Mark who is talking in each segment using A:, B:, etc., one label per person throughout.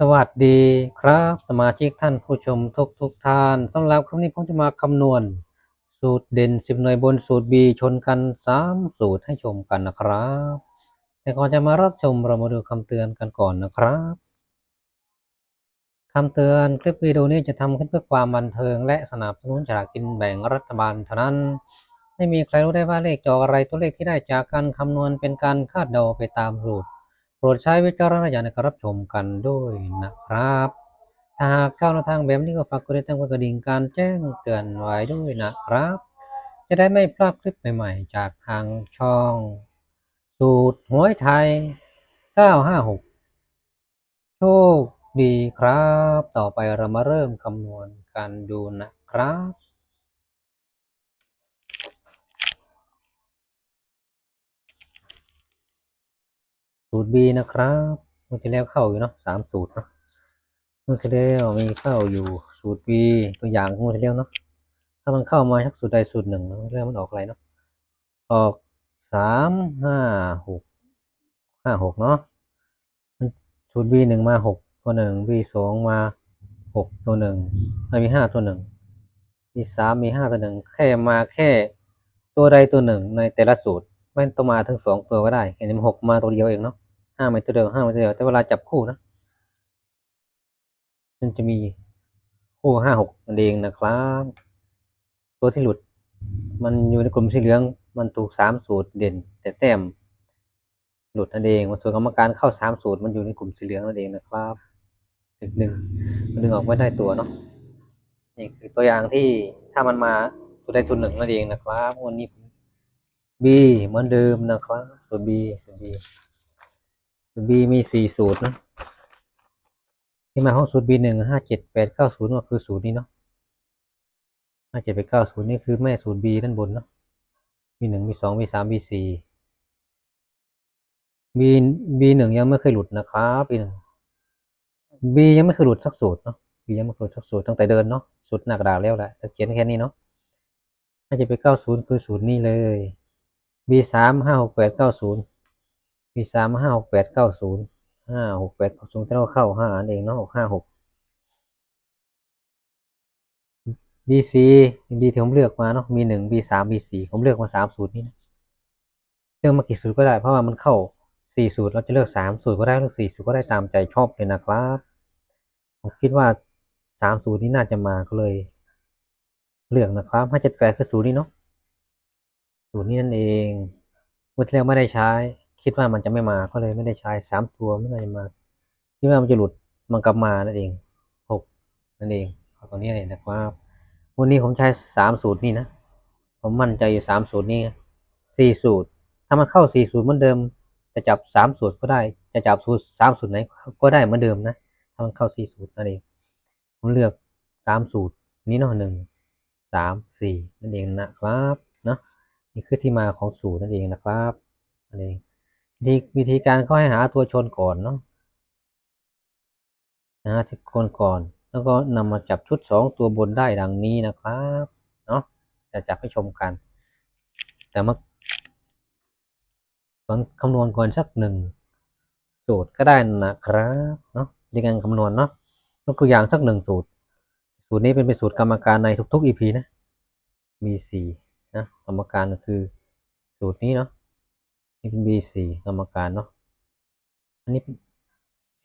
A: สวัสดีครับ สมาชิกท่านผู้ชมทุกทุกท่านสำหรับครั้งนี้ผมจะมาคำนวณ สูตรเด่น 10 หน่วยบนสูตร B ชนกัน 3 สูตรให้ชมกันนะครับ แต่ก่อนจะมารับชมเรามาดูคำเตือนกันก่อนนะครับคำเตือนคลิปวิดีโอนี้จะทำขึ้นเพื่อความบันเทิง และสนับสนุนฉลากกินแบ่งรัฐบาลเท่านั้น ไม่มีใครรู้ได้ว่าเลขจออกอะไรตัวเลขที่ได้จากการคำนวณเป็นการคาดเดาไปตามสูตร รดใช้วิจารณญาณในการรับชมกันด้วยนะครับ ถ้าหากเข้าในทางแบบนี้ก็ฝากกดติดตามกดกระดิ่งการแจ้งเตือนไว้ด้วยนะครับ จะได้ไม่พลาดคลิปใหม่ๆ จากทางช่อง สูตรหวยไทย 956 โชคดีครับ ต่อไปเรามาเริ่มคำนวณกันดูนะครับ สูตร B นะครับมื่อที่แล้วเข้าอยู่เนาะสามสูตรเนาะมื่อที่แล้วมีเข้าอยู่สูตร B ตัวอย่างเมื่อที่แล้วเนาะถ้ามันเข้ามาสักสูตรใดสูตรหนึ่งเรื่องมันออกอะไรเนาะออกสามห้าหกห้าหกเนาะสูตร B หนึ่งมาหกตัวหนึ่ง B สองมาหกตัวหนึ่งมีห้าตัวหนึ่ง B สามมีห้าตัวหนึ่งแค่มาแค่ตัวใดตัวหนึ่งในแต่ละสูตรไม่ต้องมาทั้งสองตัวก็ได้เห็นไหมหกมาตัวเดียวเองเนาะ ห้ามาตัวเดียวห้ามาตัวเดียวแต่เวลาจับคู่นะมันจะมีคู่ห้าหกนั่นเองนะครับ ตัวที่หลุด มันอยู่ในกลุ่มสีเหลือง มันถูกสามสูตรเด่น แต่แต้มหลุดนั่นเองส่วนกรรมการเข้าสามสูตรมันอยู่ในกลุ่มสีเหลืองนั่นเองนะครับดึงดึงมันดึงออกไม่ได้ตัวเนาะนี่คือตัวอย่างที่ถ้ามันมาสูตรใดสูตรหนึ่งนั่นเองนะครับ วันนี้ B เหมือนเดิมนะครับสูตร B สูตร B B มีสี่สูตรนะที่มาของสูตร B หนึ่งห้าเจ็ดแปดเก้าศูนย์ก็คือสูตรนี้เนาะห้าเจ็ดแปดเก้าศูนย์นี่คือแม่สูตร B ด้านบนเนาะ B หนึ่ง B สอง B สาม B สี่ B B หนึ่งยังไม่เคยหลุดนะครับ B หนึ่ง B ยังไม่เคยหลุดสักสูตรเนาะ B ยังไม่เคยหลุดสักสูตรตั้งแต่เดินเนาะสูตรหนักดาแล้วแหละแต่เขียนแค่นี้เนาะห้าเจ็ดแปดเก้าศูนย์คือสูตรนี้เลย B สามห้าหกแปดเก้าศูนย์ B สามห้าหกแปดเก้าศูนย์ห้าหกแปดศูนย์ที่เราเข้าห้าอันเองเนาะหกห้าหก BC B ที่ผมเลือกมาเนาะมีหนึ่ง B สาม B สี่ผมเลือกมาสามสูตรนี้นะเลือกมากี่สูตรก็ได้เพราะว่ามันเข้าสี่สูตรเราจะเลือกสามสูตรก็ได้เลือกสี่สูตรก็ได้ตามใจชอบเลยนะครับผมคิดว่าสามสูตรนี้น่าจะมาก็เลย เลือกนะครับห้าเจ็ดแปดคือสูตรนี้เนาะสูตรนี้นั่นเองเมื่อที่แล้วไม่ได้ใช้ คิดว่ามันจะไม่มาก็เลยไม่ได้ใช้สามตัวไม่น่าจะมาคิดว่ามันจะหลุดมันกลับมานั่นเองหกนั่นเองเอาตัวนี้เลยนะครับวันนี้ผมใช้สามสูตรนี่นะผมมั่นใจอยู่สามสูตรนี้สี่สูตร ถ้ามันเข้าสี่สูตรเหมือนเดิม จะจับสามสูตรก็ได้ จะจับสูตรสามสูตรไหนก็ได้เหมือนเดิมนะถ้ามันเข้าสี่สูตรนั่นเองผมเลือกสามสูตรนี้เนาะหนึ่งสามสี่นั่นเองนะครับเนาะนี่คือที่มาของสูตรนั่นเองนะครับนั่นเอง วิธีวิธีการก็ให้หาตัวชนก่อนเนาะหาที่คนก่อน แล้วก็นำมาจับชุดสองตัวบนได้ดังนี้นะครับเนาะจะจับให้ชมกัน แต่มาคำนวณก่อนสักหนึ่งสูตรก็ได้นะครับเนาะในการคำนวณเนาะยกตัวอย่างสักหนึ่งสูตร สูตรนี้เป็นเป็นสูตรกรรมการในทุกๆ EP นะ มีสี่นะกรรมการก็คือสูตรนี้เนาะ เป็น b สี่กรรมการเนาะ อันนี้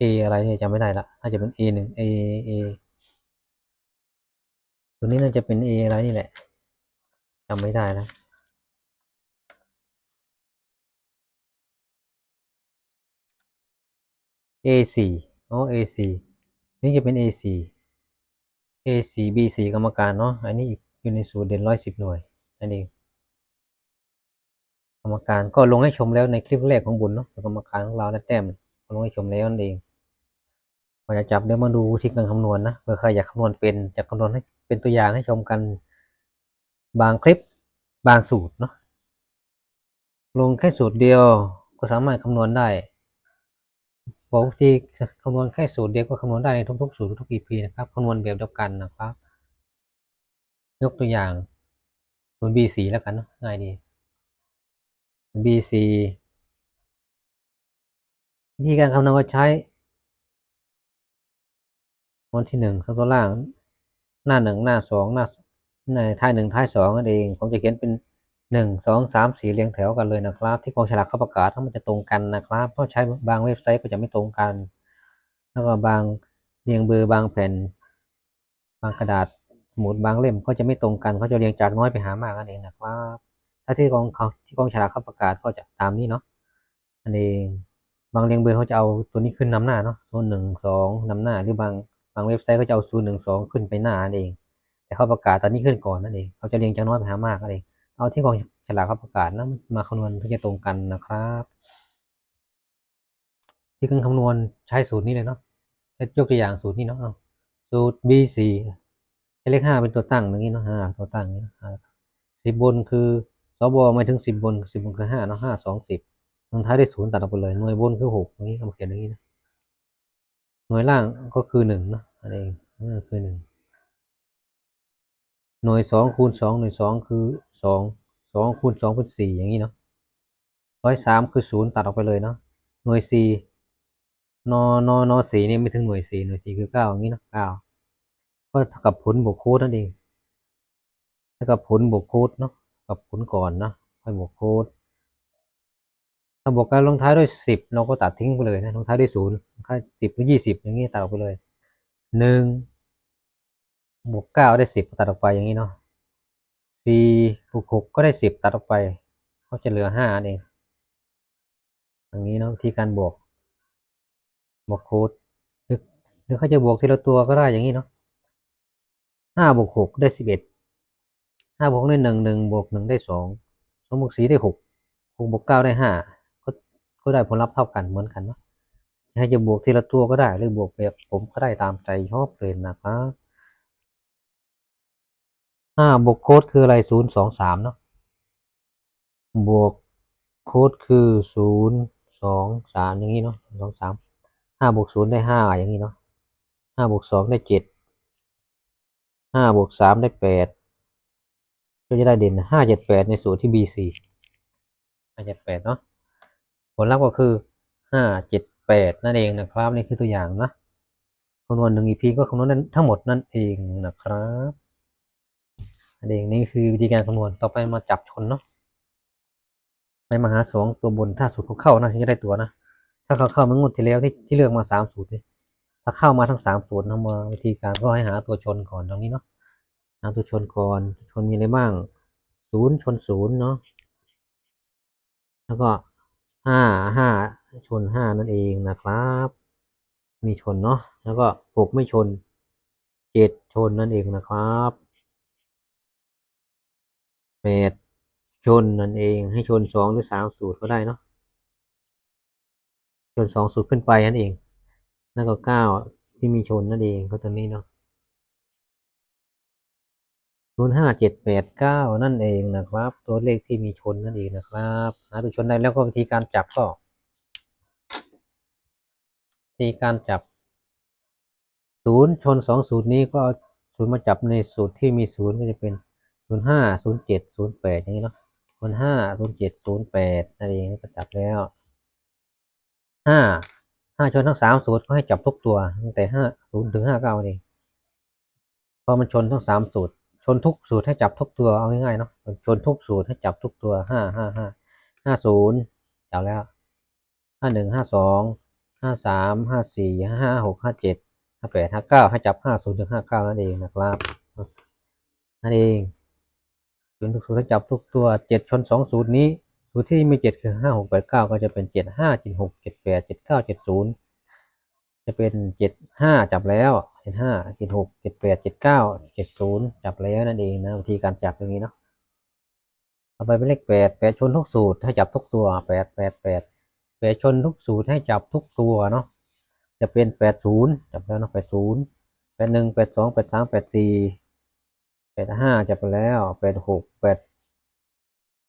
A: A อะไรเนี่ยจำไม่ได้ละน่าจะเป็น A หนึ่ง A A ตัวนี้น่าจะเป็น A อะไรนี่แหละจำไม่ได้นะ A สี่อ๋อ A สี่นี่จะเป็น A สี่ A สี่ B สี่กรรมการเนาะ อันนี้อยู่ในสูตรเด่นร้อยสิบหน่วย อันนี้ กรรมการก็ลงให้ชมแล้วในคลิปแรกของบุญเนาะกรรมการของเรานะแต้มลงให้ชมแล้วนั่นเองพอจะจับเดี๋ยวมาดูวิธีการคำนวณนะเผื่อใครอยากคำนวณเป็นอยากคำนวณให้เป็นตัวอย่างให้ชมกัน บางคลิปบางสูตรเนาะลงแค่สูตรเดียวก็สามารถคำนวณได้บอกวิธีคำนวณแค่สูตรเดียวก็คำนวณได้ในทุกๆสูตรทุกๆ EP นะครับคำนวณแบบเดียวกันนะครับ ยกตัวอย่างสูตร B4 แล้วกันเนาะง่ายดี B4 วิธีการคำนวณก็ใช้วันที่หนึ่งตัวล่าง หน้าหนึ่งหน้าสองหน้าในท้ายหนึ่งท้ายสองนั่นเอง ผมจะเขียนเป็นหนึ่งสองสามสี่เรียงแถวกันเลยนะครับ ที่กองฉลากเขาประกาศถ้ามันจะตรงกันนะครับ เพราะใช้บางเว็บไซต์ก็จะไม่ตรงกัน แล้วก็บางเรียงเบอร์บางแผ่น บางกระดาษสมุดบางเล่มก็จะไม่ตรงกันเขาจะเรียงจากน้อยไปหามากนั่นเองนะครับาที่กองเขาที่กองฉลากเขาประกาศก็จะตามนี้เนาะอันเองบางเรียงเบอร์เขาจะเอาตัวนี้ขึ้นนำหน้าเนาะโซนหนึ่งสองนำหน้า หรือบางบางเว็บไซต์เขาจะเอาศูนย์หนึ่งสองขึ้นไปหน้านั่นเอง แต่เขาประกาศตอนนี้ขึ้นก่อนนั่นเองเขาจะเรียงจากน้อยไปหามากนั่นเองเอาที่กองฉลากเขาประกาศนะมาคำนวณเพื่อจะตรงกันนะครับ ที่การคำนวณใช้สูตรนี้เลยเนาะยกตัวอย่างสูตรนี้เนาะสูตร b สี่เลขห้าเป็นตัวตั้งอย่างนี้เนาะห้าตัวตั้งอย่างนี้สิบบนคือ สบหมายถึงสิบบนสิบบนคือห้าเนาะห้าสองสิบลงท้ายด้วยศูนย์ตัดออกไปเลยหน่วยบนคือหกอย่างนี้ก็มาเขียนอย่างนี้นะหน่วยล่างก็คือหนึ่งเนาะอันเองนั่คือหนึ่งหน่วยสองคูณสองหน่วยสองคือสองสองคูณสองเป็นสี่อย่างนี้เนาะร้อยสามคือศูนย์ตัดออกไปเลยเนาะหน่วยสี่นอนอนอสี่นี่ไม่ถึงหน่วยสี่หน่วยสี่คือเก้าอย่างนี้เนาะเก้าก็เท่ากับผลบวกโค้ดนั่นเองเท่ากับผลบวกโค้ดเนาะ กับผลก่อนเนาะค่อยบวกโค้ดถ้าบวกกันลงท้ายด้วยสิบเราก็ตัดทิ้งไปเลยนะลงท้ายด้วยศูนย์ค่าสิบหรือยี่สิบอย่างนี้ตัดออกไปเลยหนึ่งบวกเก้าได้สิบตัดออกไปอย่างนี้เนาะสี่บวกหกก็ได้สิบตัดออกไป ก็จะเหลือห้าเองอย่างนี้เนาะวิธีการบวกบวกโค้ดหรือหรือเขาจะบวกทีละตัวก็ได้อย่างนี้เนาะห้าบวกหกได้สิบเอ็ด ห้าบวกได้หนึ่งหนึ่งบวกหนึ่งได้สองสองบวกสี่ได้หกหกบวกเก้าได้ห้าก็ก็ได้ผลลัพธ์เท่ากันเหมือนกันเนาะให้จะบวกทีละตัวก็ได้ หรือบวกแบบผมก็ได้ตามใจชอบเลยนะครับห้าบวกโค้ดคืออะไรศูนย์สองสามเนาะบวกโค้ดคือศูนย์สองสามอย่างนี้เนาะสองสามห้าบวกศูนย์ได้ห้าอย่างนี้เนาะห้าบวกสองได้เจ็ดห้าบวกสามได้แปด ก็จะได้เด่นห้าเจ็ดแปดในสูตรที่ B4 ห้าเจ็ดแปดเนาะผลลัพธ์ก็คือห้าเจ็ดแปดนั่นเองนะครับนี่คือตัวอย่างนะคำนวณหนึ่ง EP ก็คำนวณนั้นทั้งหมดนั่นเองนะครับนั่นเองนี่คือวิธีการคำนวณต่อไปมาจับชนเนาะไปมาหาสองตัวบนถ้าสูตรเขาเข้านะถึงจะได้ตัวนะถ้าเขาเข้ามันงวดที่แล้วที่ที่เลือกมาสามสูตรนี่ถ้าเข้ามาทั้งสามสูตรนะมาวิธีการก็ให้หาตัวชนก่อนตรงนี้เนาะ หาตัวชนก่อนชนมีอะไรบ้างศูนย์ชนศูนย์เนาะแล้วก็ห้าห้าชนห้านั่นเองนะครับ มีชนเนาะแล้วก็หกไม่ชนเจ็ดชนนั่นเองนะครับแปดชนนั่นเองให้ชนสองหรือสามสูตรก็ได้เนาะชนสองสูตรขึ้นไปนั่นเอง แล้วก็เก้าที่มีชนนั่นเองก็ตัวนี้เนาะ นย์ห้าเจ็ดแปดเก้านั่นเองนะครับ ตัวเลขที่มีชนนั่นเองนะครับหาตัวชนได้แล้วก็วิธีการจับก็วิธีการจับศูนย์ชนสองสูตรนี้ก็เอาศูนย์มาจับในสูตรที่มีศูนย์ก็จะเป็นศูนย์ห้าศูนย์เจ็ดศูนย์แปดอย่างนี้เนาะศูนย์ห้าศูนย์เจ็ดศูนย์แปดนั่นเองก็จับแล้วห้าห้าชนทั้งสามสูตรก็ให้จับทุกตัวตั้งแต่ห้าศูนย์ถึงห้าเก้าเองพอมันชนทั้งสามสูตร ชนทุกสูตรให้จับทุกตัวเอาง่ายๆเนาะชนทุกสูตรให้จับทุกตัวห้าห้าห้าห้าศูนย์จับแล้วห้าหนึ่งห้าสองห้าสามห้าสี่ห้าหกห้าเจ็ดห้าแปดห้าเก้าให้จับห้าศูนย์ถึงห้าเก้านั่นเองนะครับนั่นเองชนทุกสูตรให้จับทุกตัวเจ็ดชนสองสูตรนี้สูตรที่มีเจ็ดคือห้าหกแปดเก้าก็จะเป็นเจ็ดห้าเจ็ดหกเจ็ดแปดเจ็ดเก้าเจ็ดศูนย์จะเป็นเจ็ดห้าจับแล้ว เจ็ดห้าเจ็ดหกเจ็ดแปดเจ็ดเก้าเจ็ดศูนย์จับแล้วนั่นเองนะวิธีการจับอย่างนี้เนาะต่อไปเป็นเลขแปดแปดชนทุกสูตรให้จับทุกตัวแปดแปดแปดแปดชนทุกสูตรให้จับทุกตัวเนาะจะเป็นแปดศูนย์จับแล้วเนาะแปดศูนย์แปดหนึ่งแปดสองแปดสามแปดสี่แปดห้าจับไปแล้วแปดหกแปด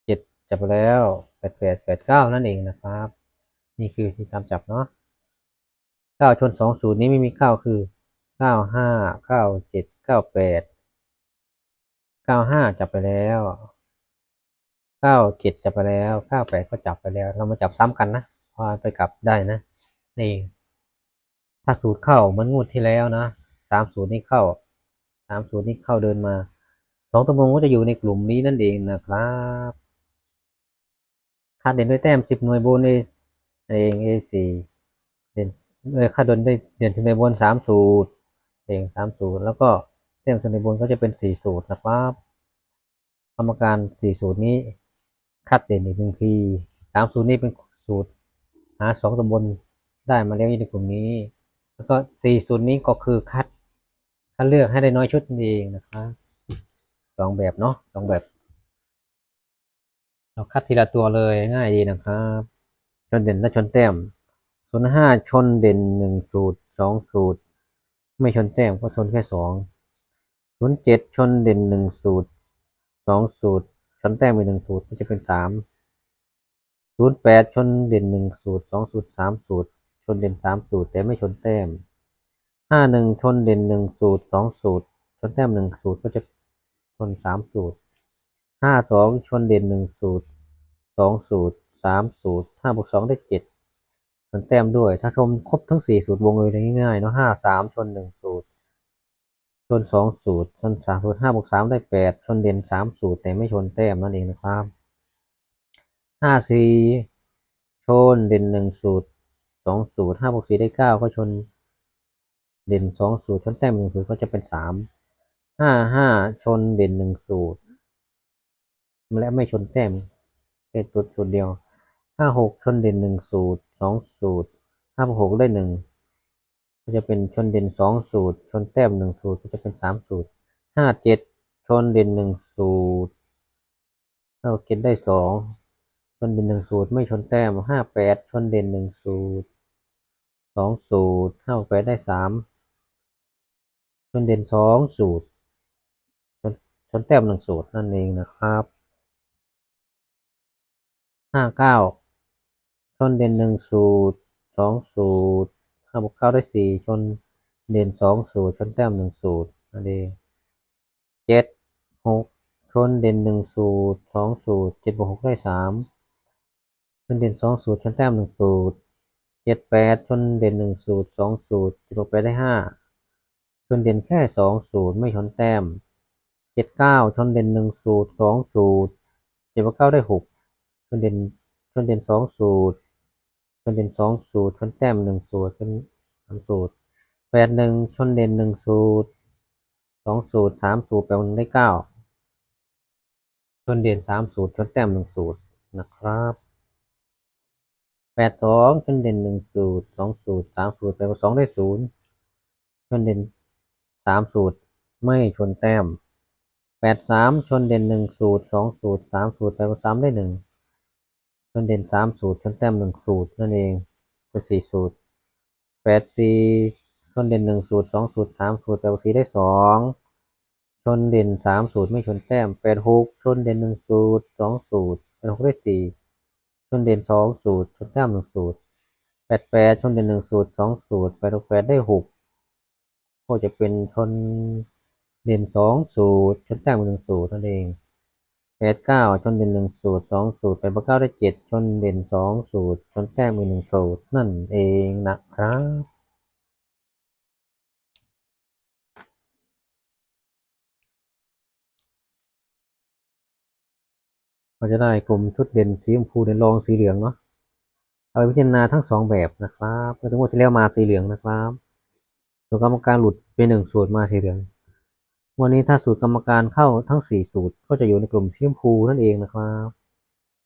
A: เจ็ดจับไปแล้วแปดแปดแปดเก้านั่นเองนะครับ นี่คือวิธีการจับเนาะเก้าชนสองสูตรนี้ไม่มีเก้าคือ เก้าห้าเก้าเจ็ดเก้าแปดเก้าห้าจับไปแล้วเก้าเจ็ดจับไปแล้วเก้าแปดก็จับไปแล้ว เรามาจับซ้ำกันนะพอไปกลับได้นะนี่ถ้าสูตรเข้ามันงวดที่แล้วนะสามศูนย์นี้เข้าสามศูนย์นี้เข้าเดินมาสองตัวบนก็จะอยู่ในกลุ่มนี้นั่นเองนะครับค่าเด่นด้วยแต้มสิบหน่วยบนเองเอง A สี่เด่นเออค่าเด่นได้เด่นสิบหน่วยบนสามสูตร เองสามสูตรแล้วก็แต้มสิบหน่วยบนก็จะเป็นสี่สูตรนะครับกรรมการสี่สูตรนี้คัดเด่นอีกหนึ่งทีสามสูตรนี้เป็นสูตรหาสองตำบลได้มาแล้วในกลุ่มนี้ แล้วก็สี่สูตรนี้ก็คือคัดคัดเลือกให้ได้น้อยชุดนั่นเองนะครับสองแบบเนาะสองแบบ เราคัดทีละตัวเลยง่ายดีนะครับชนเด่นและชนแต้มศูนย์ห้าชนเด่นหนึ่งสูตรสองสูตร ไม่ชนแต้มก็ชนแค่สองศูนย์เจ็ดชนเด่นหนึ่งสูตรสองสูตร ชนแต้มอีกหนึ่งสูตรก็จะเป็นสามศูนย์แปดชนเด่นหนึ่งสูตรสองสูตรสามสูตร ชนเด่นสามสูตร แต่ไม่ชนแต้มห้าหนึ่งชนเด่นหนึ่งสูตรสองสูตร ชนแต้มหนึ่งสูตรก็จะชนสามสูตรห้าสองชนเด่นหนึ่งสูตรสองสูตรสามสูตรห้าบวกสองได้เจ็ด ชนแต้มด้วย ถ้าชมครบทั้งสี่สูตรวงเลยง่ายๆเนาะห้าสามชนหนึ่งสูตร ชนสองสูตร ชนสามสูตรห้าบวกสามได้แปดชนเด่นสามสูตร แต่ไม่ชนแต้มนั่นเองนะครับห้าสี่ชนเด่นหนึ่งสูตรสองสูตรห้าบวกสี่ได้เก้าก็ชนเด่นสองสูตรชนแต้มหนึ่งสูตรก็จะเป็นสามห้าห้าชนเด่นหนึ่งสูตร และไม่ชนแต้มเป็นตัวสูตรเดียว ห้าหกชนเด่นหนึ่งสูตรสองสูตรห้าหกได้หนึ่งก็จะเป็นชนเด่นสองสูตร ชนแต้มหนึ่งสูตรก็จะเป็นสามสูตรห้าเจ็ดชนเด่นหนึ่งสูตรห้าเจ็ดได้สองชนเด่นหนึ่งสูตร ไม่ชนแต้มห้าแปดชนเด่นหนึ่งสูตรสองสูตรห้าแปดได้สามชนเด่นสองสูตรชนชนแต้มหนึ่งสูตรนั่นเองนะครับห้าเก้า นเด่นหนึ่งสูตรสองสูตรห้าบวกเก้าได้สี่ชนเด่นสองสูตรชนแต้มหนึ่งสูตรนั่นเองเจ็ดหกชนเด่นหนึ่งสูตรสองสูตรเจ็ดบวกหกได้สามชนเด่นสองสูตรชนแต้มหนึ่งสูตรเจ็ดแปดชนเด่นหนึ่งสูตรสองสูตรเจ็ดบวกแปดได้ห้าชนเด่นแค่สองสูตรไม่ชนแต้มเจ็ดเก้าชนเด่นหนึ่งสูตรสองสูตรเจ็ดบวกเก้าได้หกชนเด่นชนเด่นสองสูตร ชนเด่นสองสูตร ชนแต้มหนึ่งสูตรเป็นสามสูตรแปดหนึ่งชนเด่นหนึ่งสูตรสองสูตรสามสูตรแปดหนึ่งได้เก้าชนเด่นสามสูตร ชนแต้มหนึ่งสูตรนะครับแปดสองชนเด่นหนึ่งสูตรสองสูตรสามสูตรแปดสองได้ศูนย์ชนเด่นสามสูตรไม่ชนแต้มแปดสามชนเด่นหนึ่งสูตรสองสูตรสามสูตรแปดสามได้หนึ่ง ชนเด่นสามสูตรชนแต้มหนึ่งสูตรนั่นเองเป็นสี่สูตรแปดสี่ชนเด่นหนึ่งสูตรสองสูตรสามสูตรแปดสี่ได้สองชนเด่นสามสูตรไม่ชนแต้มแปดหกชนเด่นหนึ่งสูตรสองสูตรแปดหกได้สี่ชนเด่นสองสูตรชนแต้มหนึ่งสูตรแปดแปดชนเด่นหนึ่งสูตรสองสูตรแปดหกแปดได้หกก็จะเป็นชนเด่นสองสูตรชนแต้มหนึ่งสูตรนั่นเอง แปดเก้าชนเด่นหนึ่งสูตรสองสูตรแปดเก้าได้เจ็ดชนเด่นสองสูตรชนแต้มอีกหนึ่งสูตรนั่นเองนะครับ เราจะได้กลุ่มชุดเด่นสีชมพูเด่นรองสีเหลืองเนาะเอาไปพิจารณาทั้งสองแบบนะครับเมื่อทั้งหมดที่แล้วมาสีเหลืองนะครับส่วนกรรมการหลุดเป็นหนึ่งสูตรมาสีเหลือง วันนี้ถ้าสูตรกรรมการเข้าทั้งสี่สูตรก็จะอยู่ในกลุ่มสีชมพูนั่นเองนะครับ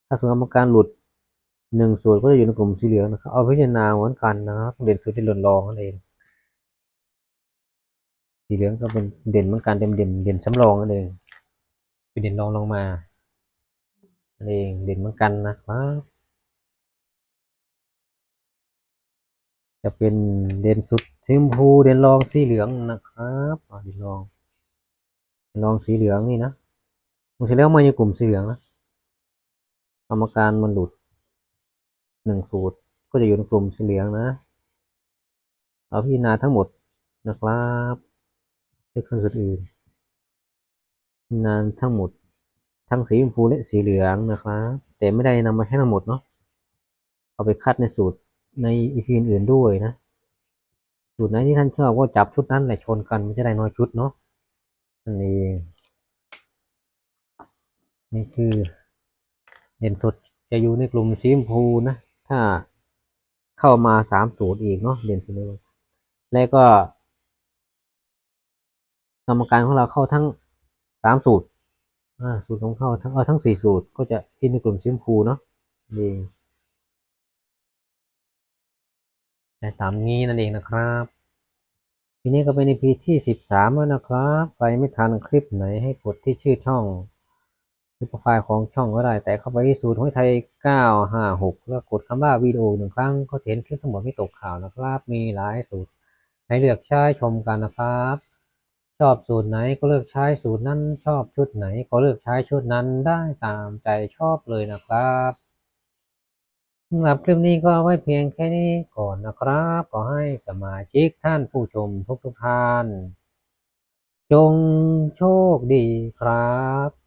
A: ถ้าสูตรกรรมการหลุดหนึ่งสูตรก็จะอยู่ในกลุ่มสีเหลืองนะครับ เอาพิจารณาเหมือนกันนะครับเด่นสูตรที่หล่นรองนั่นเอง สีเหลืองก็เป็นเด่นเหมือนกันเด่นเด่นเด่นสำรองนั่นเอง เป็นเด่นรองลงมานั่นเองเด่นเหมือนกันนะครับจะเป็นเด่นสุดสีชมพูเด่นรองสีเหลืองนะครับเด่นรอง เด่นรองสีเหลืองนี่นะมันเสร็จแล้วมาอยู่กลุ่มสีเหลืองนะกรรมการมันหลุดหนึ่งสูตรก็จะอยู่ในกลุ่มสีเหลืองนะเอาพิจารณาทั้งหมดนะครับไม่เครื่องอื่นพิจารณาทั้งหมด ทั้งสีชมพูและสีเหลืองนะครับ แต่ไม่ได้นำมาให้ทั้งหมดเนาะเอาไปคัดในสูตรในอีพีอื่นๆด้วยนะ สูตรไหนที่ท่านชอบก็จับชุดนั้นแหละชนกันมันจะได้น้อยชุดเนาะ นั่นเองนี่คือเด่นสุดจะอยู่ในกลุ่มสีชมพูนะ ถ้าเข้ามาสามสูตรอีกเนาะเด่นสุดเลยแล้วก็ กรรมการของเราเข้าทั้งสามสูตรอ่าสูตรของเขาทั้งเออทั้งสี่สูตรก็จะที่ในกลุ่มสีชมพูเนาะนี่แต่ตามนี้นั่นเองนะครับ ทีนี้ก็เป็น EP ที่สิบสามแล้วนะครับ ใครไม่ทันคลิปไหนให้กดที่ชื่อช่องหรือโปรไฟล์ของช่องก็ได้ แต่เข้าไปที่สูตรห้อยไทย 956 แล้วกดคำว่าวิดีโอหนึ่งครั้ง ก็เห็นคลิปทั้งหมดไม่ตกข่าวนะครับ มีหลายสูตร ให้เลือกใช้ชมกันนะครับ ชอบสูตรไหนก็เลือกใช้สูตรนั้น ชอบชุดไหนก็เลือกใช้ชุดนั้นได้ตามใจชอบเลยนะครับ สำหรับคลิปนี้ก็ไว้เพียงแค่นี้ก่อนนะครับ ขอให้สมาชิกท่านผู้ชมทุกทุกท่าน จงโชคดีครับ